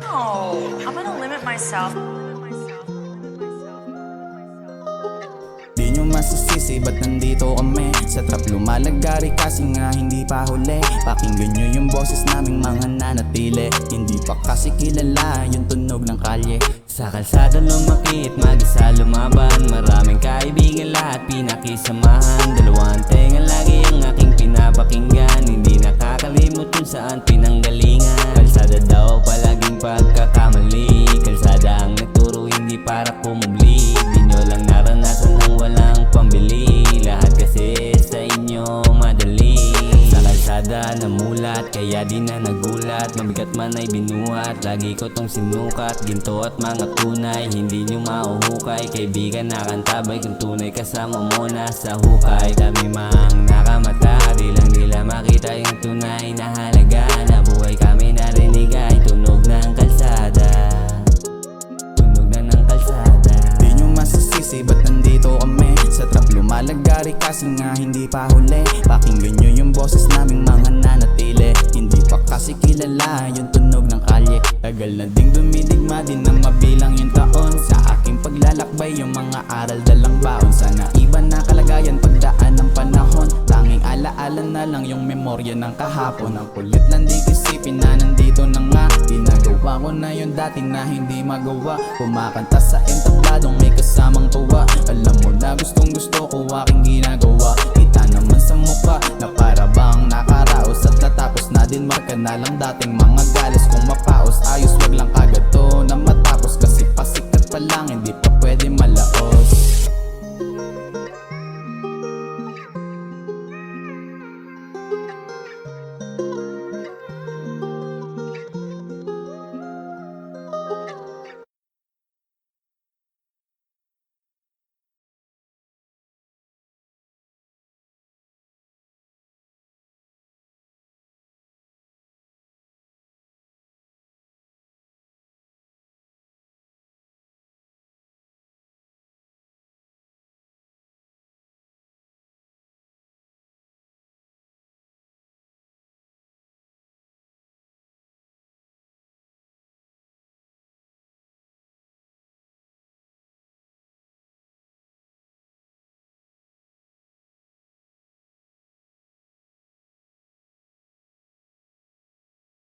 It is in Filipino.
No, I'm gonna limit myself. Masisisi ba't nandito kami? Sa trap lumalagari kasi nga hindi pa huli. Pakinggan nyo yung boses naming mga nanatili. Hindi pa kasi kilala yung tunog ng kalye. Sa kalsada lumakit, mag-isa lumaban. Maraming kaibigan lahat pinakisamahan. Dalawang tenga lagi ang aking pinapakinggan. Hindi nakakalimot kung saan pinanggalingan. Kalsada daw palaging pagkakamali. Kalsada ang nagturo hindi para kumubli Di nyo lang naranasan ng walang pambili. Lahat kasi sa inyo madali. Sa kalsada namulat Kaya di na nagulat. Mabigat man ay binuhat Lagi ko tong sinukat. Ginto at mga tunay Hindi nyo mauhukay. Kaibigan nakantabay Kung tunay kasama mo na sa hukay. Dami mang nakamata Di lang nila makita yung tunay na Na lumalagari kasi nga hindi pa huli. Pakinggan nyo yung boses naming mga nanatili. Hindi pa kasi kilala yung tunog ng kalye. Tagal na ding dumidigma din na mabilang yung taon. Sa aking paglalakbay yung mga aral dalang baon. Sana iba na kalagayan pagdaan ng panahon. Tanging alaala na lang yung memorya ng kahapon. Ang kulit lang di isipin na nandito na nga. Ginagawa ko na yung dati na hindi magawa. Kumakanta sa entabladong may kasamang tuwa. Alam mo na dating mga galis. Kung mapaos ayos wag lang kagad to na matapos. Kasi pasikat pa lang